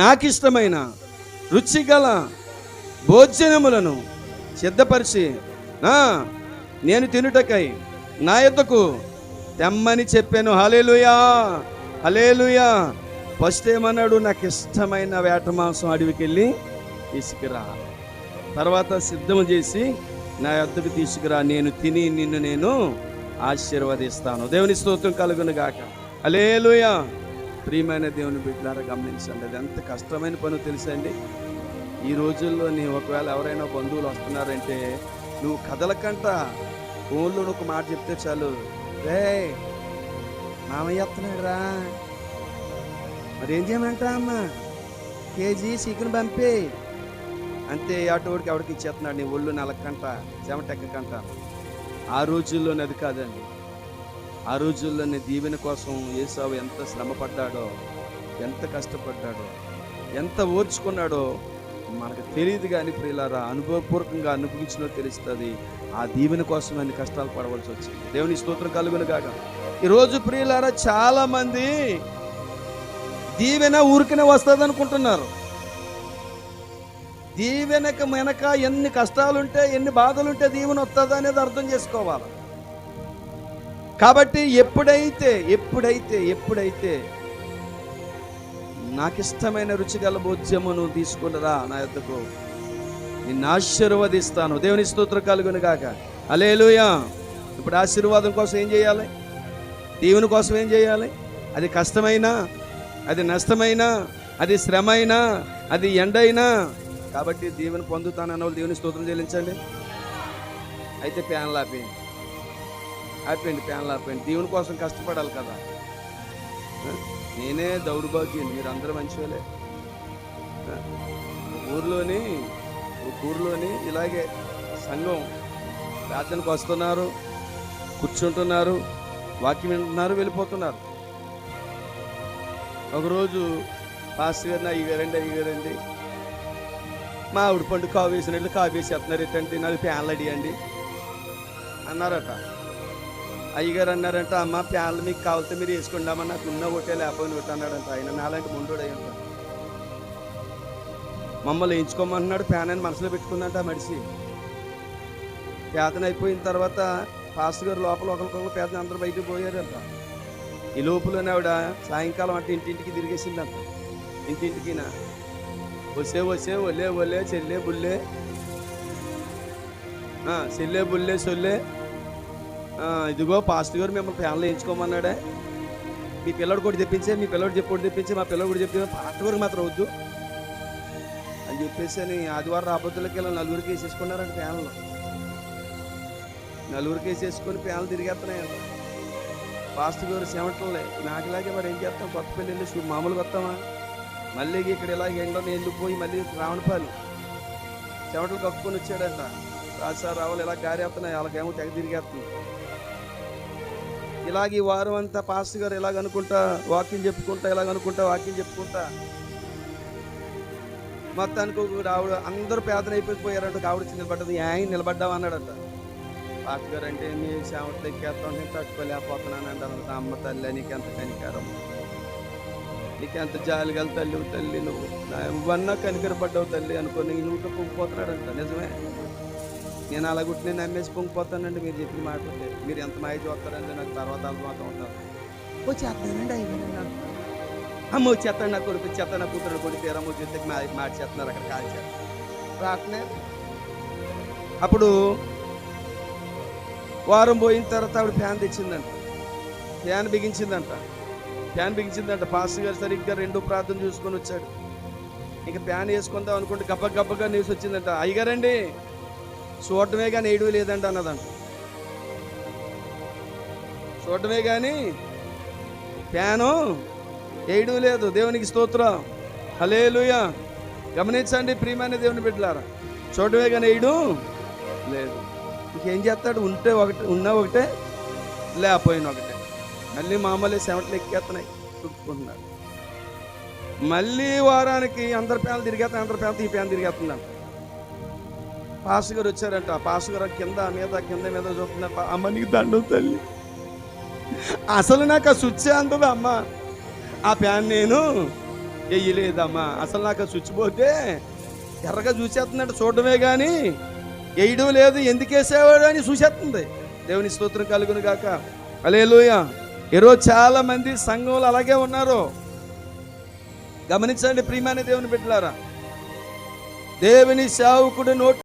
నాకిష్టమైన రుచిగల భోజనములను సిద్ధపరిచి నేను తినుటకై నా యొద్దకు తెమ్మని చెప్పాను. హలేలుయా హలేలుయా ఫస్ట్ ఏమన్నాడు నాకు ఇష్టమైన వేట మాంసం అడవికి వెళ్ళి తీసుకురా. తర్వాత సిద్ధం చేసి నా యొద్దకు తీసుకురా నేను తిని నిన్ను నేను ఆశీర్వదిస్తాను. దేవుని స్తోత్రం కలుగును గాక. అలేలుయా ప్రియమైన దేవుని బిడ్డలారా గమనించండి అది ఎంత కష్టమైన పని తెలుసండి? ఈ రోజుల్లో నీ ఒకవేళ ఎవరైనా బంధువులు వస్తున్నారంటే నువ్వు కదలకంట ఫోన్లో ఒక మాట చెప్తే చాలు రే మామయ్య వస్తున్నాడు రా మరేం ఏం చేయమంటా కేజీ చికెన్ పంపి. అంతే ఆటోడికి ఎవరికి ఇచ్చేస్తున్నాడు నీ ఒళ్ళు నలకంట చెమటెక్కకంట ఆ రోజుల్లోనే అది కాదండి. ఆ రోజుల్లోనే దీవెన కోసం ఏసావు ఎంత శ్రమ పడ్డాడో ఎంత కష్టపడ్డాడో ఎంత ఓర్చుకున్నాడో మనకు తెలియదు కానీ ప్రియులారా అనుభవపూర్వకంగా అనుభవించినో తెలుస్తుంది. ఆ దీవెన కోసం అన్ని కష్టాలు పడవలసి వచ్చింది. దేవుని స్తోత్రం కలుగును కాక ఈరోజు ప్రియులారా చాలామంది దీవెన ఊరికనే వస్తుంది అనుకుంటున్నారు దీవెనక వెనక ఎన్ని కష్టాలుంటే ఎన్ని బాధలుంటే దీవెన వస్తుంది అనేది అర్థం చేసుకోవాలి. కాబట్టి ఎప్పుడైతే ఎప్పుడైతే ఎప్పుడైతే నాకు ఇష్టమైన రుచిగల భోజ్యమును తీసుకునిరా నా యొద్దకు నిన్ను ఆశీర్వదిస్తాను. దేవుని స్తోత్రం కలుగును కాక అలేలుయా ఇప్పుడు ఆశీర్వాదం కోసం ఏం చేయాలి? దేవుని కోసం ఏం చేయాలి? అది కష్టమైనా అది నష్టమైనా అది శ్రమైనా అది ఎండైనా. కాబట్టి దేవుని పొందుతానన్న వాళ్ళు దేవుని స్తోత్రం చెల్లించండి. అయితే ప్యాన్లు ఆపేయండి ఆపేయండి ప్యాన్లు ఆపేయండి. దేవుని కోసం కష్టపడాలి కదా. నేనే దౌర్భాగ్యం మీరు అందరూ మంచివాళ్ళే ఊర్లోని ఊర్లోని ఇలాగే సంఘం ప్రార్థనకు వస్తున్నారు కూర్చుంటున్నారు వాక్యం వింటున్నారు వెళ్ళిపోతున్నారు. ఒకరోజు పాస్టర్ గారిని అయ్యగారండి అయ్యగారండి. మా ఆవిడ పండు కావేసినట్లు కావేసి కావు వేసేస్తున్నారు ఏంటంటే నాకు ప్యాన్లు అడియండి అన్నారట. అయ్యగారు అన్నారంట అమ్మ ప్యాన్లు మీకు కావాలితే మీరు వేసుకుందామని నాకు ఉన్న ఒకటే లేకపోయిన ఒకటి అన్నాడంట ఆయన. నాలాంటి ముండోడు అయి ఉంటాడు మమ్మల్ని వేయించుకోమంటున్నాడు ప్యాన్ అని మనసులో పెట్టుకుందంట మడిసి పేదన అయిపోయిన తర్వాత పాస్టర్ గారు లోపల ఒకరికొకరు పేదన అందరూ బయటకు పోయారంట. ఈ లోపలనే ఆవిడ సాయంకాలం అంటే ఇంటింటికి తిరిగేసిందంట. ఇంటింటికినా. వసే వసే ఒలే ఒలే చెల్లే బుల్లే. చెల్లే బుల్లే సొల్లే. ఇదిగో పాస్టర్ గారు మిమ్మల్ని ఫ్యాన్లు వేయించుకోమన్నాడే మీ పిల్లడు కూడా తెప్పించే మీ పిల్లడు చెప్పి తెప్పించే మా పిల్లడు కూడా చెప్పి పాస్టర్ గారికి మాత్రం వద్దు. అని చెప్పేసి అని ఆదివారం రాబోతులకి వెళ్ళి నలుగురికి వేసేసుకున్నారండి ఫ్యాన్లు. నలుగురికి వేసేసుకొని ఫ్యాన్లు తిరిగేస్తున్నాయండి పాస్టర్ గారు సెవెంట్లే నాకులాగే మరి ఏం చేస్తాం? కొత్త పెళ్ళి వెళ్ళి మామూలుగా వస్తామా? మళ్ళీ ఇక్కడ ఇలా ఎండలో నీళ్ళు పోయి మళ్ళీ రావణపాలి చెమటలు కప్పుకొని వచ్చాడంట. రాసా రావులు ఇలా గారేస్తున్నాయి. వాళ్ళకేమో తెగ తిరిగేస్తుంది ఇలాగ ఈ వారం అంతా పాస్టర్ గారు ఇలాగ అనుకుంటా వాకింగ్ చెప్పుకుంటా ఇలాగ అనుకుంటా వాకింగ్ చెప్పుకుంటా? మొత్తానికి ఒక ఆవిడ అందరూ పేదలు అయిపోయిపోయారంట ఆవిడ వచ్చి నిలబడ్డది ఆయన నిలబడ్డావు? అన్నాడంట. పాస్టర్ గారు అంటే మీ సేవట్లు ఎక్కేస్తాం నేను తట్టుకోలేకపోతున్నానంట అంత అమ్మ తల్లి నీకు ఎంత కనికారం? నీకెంత జాలి గల తల్లి తల్లి నువ్వు ఇవన్నా కనికరపడ్డావు తల్లి అనుకుని నువ్వు పొంగిపోతున్నాడంట నిజమే? నేను అలా గుట్టి నేను నమ్మేసి పొంగిపోతానండి. మీరు చెప్పిన మాట. మీరు ఎంత మాయ చూస్తారండి నాకు తర్వాత అలవాటు ఉంటారు వచ్చేస్తానండి అయిపోయిందండి అమ్మ వచ్చేస్తాను నా కొడుకు వచ్చేస్తాను నా కూతురు కొడుకు తీరమ్మ చూస్తే మా మార్చేస్తున్నారు అక్కడ కాల్ చేస్తారు రాకనే. అప్పుడు వారం పోయిన తర్వాత ఆవిడ ఫ్యాన్ తెచ్చిందంట. ఫ్యాన్ బిగించిందంట. ఫ్యాన్ బిగించిందంట. పాస్టర్ గారు సరిగ్గా రెండో ప్రార్థన చూసుకొని వచ్చాడు. ఇంకా ఫ్యాన్ వేసుకుందాం అనుకుంటే గబ్బ గబ్బగా న్యూస్ వచ్చిందంట. అయ్యగారండి చూడటమే కానీ ఏడు లేదండి అన్నదంట. చూడటమే కానీ ఫ్యాను ఏడు లేదు. దేవునికి స్తోత్రం. హలేలుయ గమనించండి ప్రియమైన దేవుని బిడ్డలారా. చూడటమే కానీ ఏడు లేదు. ఇంకేం చేస్తాడు? ఉంటే ఒకటి ఉన్నా ఒకటే లేకపోయిన ఒకటే. మళ్ళీ మామూలు సెవెంట్లు ఎక్కేస్తున్నాయి చుట్టుకుంటున్నాడు మళ్ళీ వారానికి అందరి ప్యాన్లు తిరిగేస్తాను అందరి ప్యాన్లు ఈ ప్యాన్ తిరిగేస్తుందంట పాస్ గారు వచ్చారంట. పాస్ గారు కింద మీద కింద మీద చూస్తున్నారు. అమ్మ నీకు దండం తల్లి. అసలు నాకు ఆ స్విచ్ అంటది అమ్మ? ఆ ప్యాన్ నేను వేయలేదమ్మా అసలు నాకు ఆ స్విచ్ పోతే ఎర్రగా చూసేస్తున్నాడు చూడడమే కానీ వేయడం లేదు ఎందుకు వేసేవాడు అని చూసేస్తుంది. దేవుని స్తోత్రం కలుగును గాక. అలేలుయ ఈరోజు చాలా మంది సంఘంలో అలాగే ఉన్నారు. గమనించండి ప్రియమైన దేవుని పెట్టారా దేవుని సేవకుడు నోట్